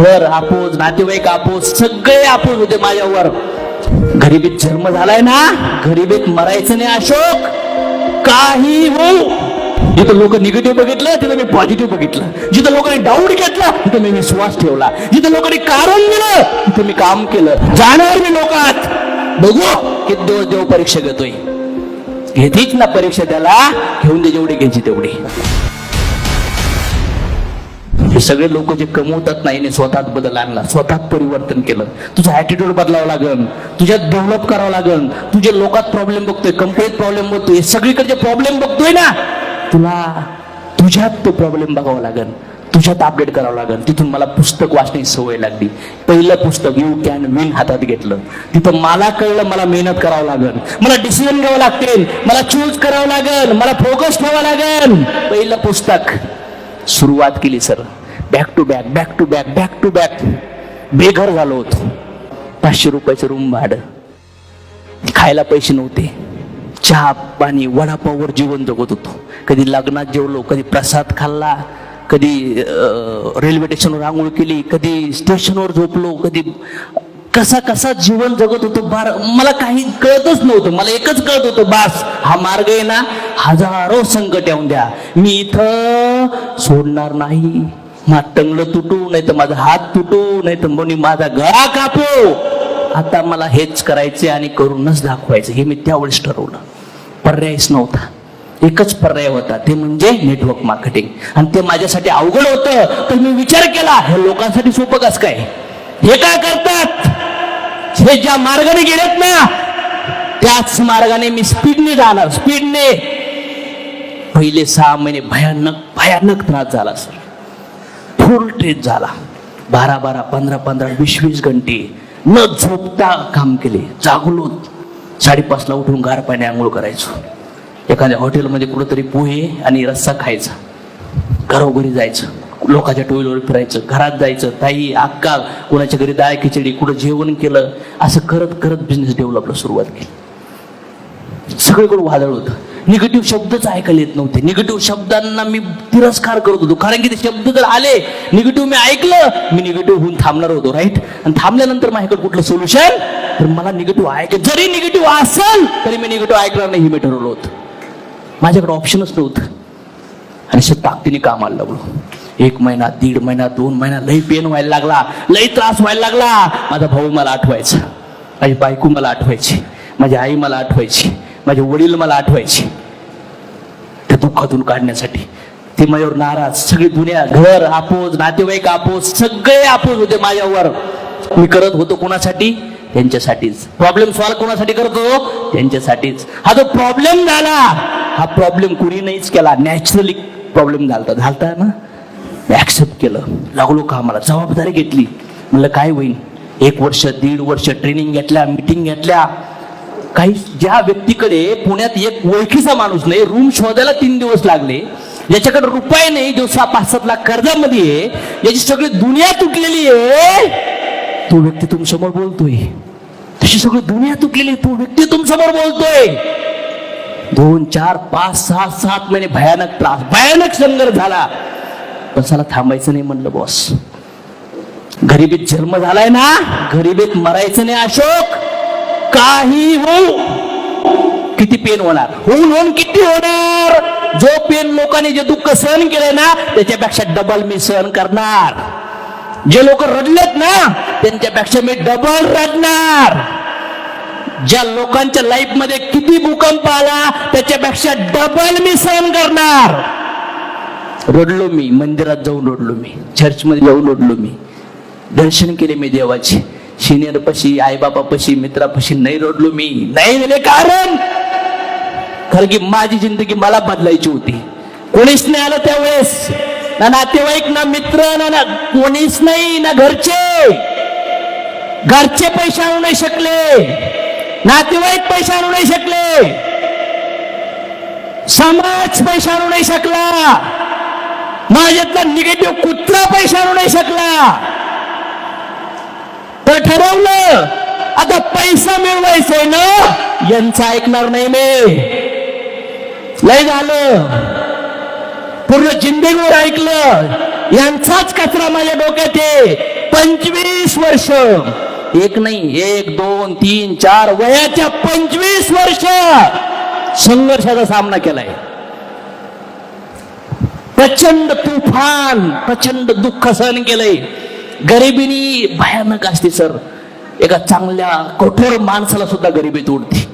घर आपोस नातेवाईक आपूस सगळे आपोस होते माझ्यावर. गरिबीत जन्म झालाय ना? गरिबीत मरायचं नाही अशोक. काही हो जिथं लोक निगेटिव्ह बघितलं तिथं मी पॉझिटिव्ह बघितलं. जिथं लोकांनी डाऊट घेतला तिथं मी विश्वास ठेवला. जिथं लोकांनी कारण दिलं तिथं मी काम केलं. जाणार मी लोकात. बघू किती दिवस देव परीक्षा घेतोय. घेतीच ना परीक्षा त्याला. घेऊन दे जेवढी घ्यायची तेवढी. हे सगळे लोक जे कमवतात नाही ने स्वतःत बदल आणला. स्वतःत परिवर्तन केलं. तुझा ऍटिट्यूड बदलावा लागेल. तुझ्यात डेव्हलप करावं लागन तुझे लोकात प्रॉब्लेम बघतोय कंपनीत प्रॉब्लेम बघतोय सगळीकडे जे प्रॉब्लेम बघतोय ना तुला तुझ्यात तो प्रॉब्लेम बघावा लागेल. तुझ्यात अपडेट करावं लागेल. तिथून मला पुस्तक वाचण्याची सवय लागली. पहिलं पुस्तक यू कॅन विन हातात घेतलं. तिथं मला कळलं मला मेहनत करावं लागेल. मला डिसिजन घ्यावं लागतील. मला चूज करावं लागेल. मला फोकस ठेवावं लागेल. पहिलं पुस्तक. सुरुवात केली sir. Back to back back to back back to back बेघर झालो होतो. पाचशे रुपयाचं रूम भाडं. खायला पैसे नव्हते. चहा पाणी वडापाववर जीवन जगत होतो. कधी लग्नात जेवलो कधी प्रसाद खाल्ला कधी रेल्वे स्टेशनवर आंघोळ केली कधी स्टेशनवर झोपलो कधी कसा कसा जीवन जगत होतो बार मला काही कळतच नव्हतं. मला एकच कळत होतं बास हा मार्ग आहे ना हजारो संकट येऊन द्या. मी इथं सोडणार नाही. माझं टंगलं तुटू नाही तर माझा हात तुटू नाही तर कोणी माझा गळा कापू. आता मला हेच करायचे आणि करूनच दाखवायचं. हे मी त्यावेळेस ठरवलं. पर्यायच नव्हता. एकच पर्याय होता. ते म्हणजे नेटवर्क मार्केटिंग आणि ते माझ्यासाठी अवघड होतं. तर मी विचार केला हे लोकांसाठी सोपं कस काय? हे काय करतात? हे ज्या मार्गाने गेलेत ना त्याच मार्गाने मी स्पीडने जाणार. स्पीडने पहिले सहा महिने भयानक भयानक त्रास झाला सर. फुल ट्रेस झाला. बारा बारा पंधरा पंधरा वीस वीस घंटे न झोपता काम केले. जागलो साडेपाचला उठून गार पाणी आंघोळ करायचो. एखाद्या हॉटेलमध्ये कुठंतरी पोहे आणि रस्सा खायचा. घरोघरी जायचं. लोकांच्या टोळीवर फिरायचं. घरात जायचं. ताई अक्का कोणाच्या घरी दाळ खिचडी कुठं जेवण केलं? असं करत करत बिझनेस डेव्हलपला सुरुवात केली. सगळीकडे वादळ होतं. निगेटिव्ह शब्दच ऐकायला येत नव्हते. निगेटिव्ह शब्दांना मी तिरस्कार करत होतो. कारण की ते शब्द जर आले निगेटिव्ह मी ऐकलं मी निगेटिव्ह होऊन थांबणार होतो राईट आणि थांबल्यानंतर माझ्याकडे कुठलं सोल्युशन तर मला निगेटिव्ह ऐक जरी निगेटिव्ह असेल तरी मी निगेटिव्ह ऐकणार नाही हे मी ठरवलं होतं. माझ्याकडे ऑप्शनच नव्हतं. आणि अशा ताकदीने कामाला लागलो. एक महिना दीड महिना दोन महिना लई पेन व्हायला लागला लई त्रास व्हायला लागला. माझा भाऊ मला आठवायचा. माझी बायको मला आठवायची. माझी आई मला आठवायची. माझे वडील मला आठवायचे. त्या दुःखातून काढण्यासाठी. ते मयूर नाराज. सगळी दुनिया घर आपोस नातेवाईक आपोस सगळे आपोस होते माझ्यावर. मी करत होतो कोणासाठी? त्यांच्यासाठीच. प्रॉब्लेम सॉल्व्ह कोणासाठी करतो त्यांच्यासाठीच. हा जो प्रॉब्लेम झाला हा प्रॉब्लेम कुणी नाहीच केला. नॅचरली प्रॉब्लेम झालता. झालता ना? ऍक्सेप्ट केलं. लागलो कामाला जबाबदारी घेतली. म्हणलं काय होईल एक वर्ष दीड वर्ष ट्रेनिंग घेतल्या मिटिंग घेतल्या. काही ज्या व्यक्तीकडे पुण्यात एक ओळखीचा माणूस नाही रूम शोधायला तीन दिवस लागले. ज्याच्याकडे रुपये नाही जो सहा पाच सात लाख कर्जामध्ये आहे याची सगळी दुनिया तुटलेली आहे. तो व्यक्ती तुमसमोर बोलतोय. तशी सगळी दुनिया तुटलेली तो व्यक्ती तुमसमोर बोलतोय. दोन चार पाच सहा सात महिने भयानक त्रास भयानक संघर्ष झाला. पण थांबायचं नाही म्हणलं बॉस गरिबीत जन्म झालाय ना? गरिबीत मरायचं नाही अशोक. काही होऊ किती पेन होणार? होऊन होऊन किती होणार? जो पेन लोकांनी जे दुःख सहन केलंय ना त्याच्यापेक्षा डबल मी सहन करणार. जे लोक रडलेत ना त्यांच्यापेक्षा मी डबल रडणार. ज्या लोकांच्या लाईफमध्ये किती भूकंप आला त्याच्यापेक्षा डबल मी सहन करणार. रडलो मी मंदिरात जाऊन रडलो मी चर्चमध्ये जाऊन रडलो मी. दर्शन केले मी देवाचे. सिनियर पशी आईबापापाशी मित्रापाशी नाही रडलो मी. नाही दिले कारण. कारण की माझी जिंदगी मला बदलायची होती. कोणीच नाही आलं त्यावेळेस. ना नातेवाईक ना मित्र ना ना कोणीच नाही ना घरचे. घरचे पैसे आणू नाही शकले. नातेवाईक पैसे आणू नाही शकले. समाज पैसे आणू नाही शकला. माझ्यातला निगेटिव्ह कुत्रा पैसे आणू नाही शकला. तर ठरवलं. आता पैसा मिळवायचंय ना यांचं ऐकणार नाही मी. लय झालं. पूर्ण जिंदगीवर ऐकलं. यांचाच कचरा माझ्या डोक्यात आहे. पंचवीस वर्ष. एक नाही एक दोन तीन चार वयाच्या पंचवीस वर्ष संघर्षाचा सामना केलाय. प्रचंड तुफान प्रचंड दुःख सहन केलंय. गरिबीनी भयानक असते सर. एका चांगल्या कठोर माणसाला सुद्धा गरिबीत उडते.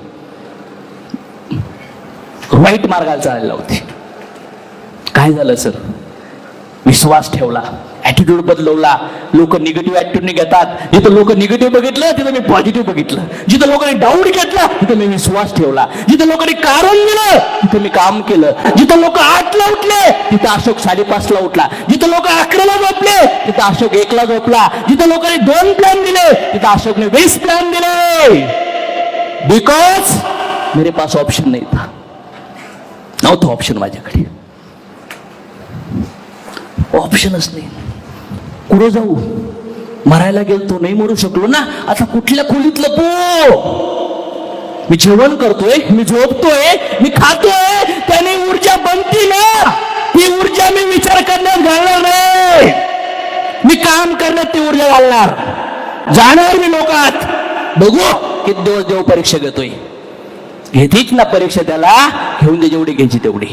वाईट मार्गाला चालायला होते काय झालं सर? विश्वास ठेवला. ऍटिट्यूड बदलवला. लोक निगेटिव्ह ऍटिट्यूडने घेतात. जिथं लोक निगेटिव्ह बघितलं तिथं मी पॉझिटिव्ह बघितलं. जिथं लोकांनी डाऊट घेतला तिथं मी विश्वास ठेवला. जिथं लोकांनी कारण दिलं तिथं मी काम केलं. जिथं लोक आठला उठले तिथं अशोक साडेपाचला उठला. जिथं लोक अकराला झोपले तिथं अशोक एकला झोपला. जिथं लोकांनी दोन प्लॅन दिले तिथं अशोकने वीस प्लॅन दिले. बिकॉज मेरे पास ऑप्शन नाही था. नव्हतं ऑप्शन माझ्याकडे. ऑप्शनच नाही. कुठं जाऊ? मरायला गेलतो नाही मरू शकलो ना? आता कुठल्या खोलीत लपो मी जेवण करतोय मी झोपतोय मी खातोय त्याने ऊर्जा बनती ना? ती ऊर्जा मी विचार करण्यात घालणार नाही. मी काम करण्यात ती ऊर्जा घालणार. जाणार मी लोकात. बघू किती दिवस देव परीक्षा घेतोय. घेतीच ना परीक्षा त्याला. घेऊन दे जेवढी घ्यायची तेवढी.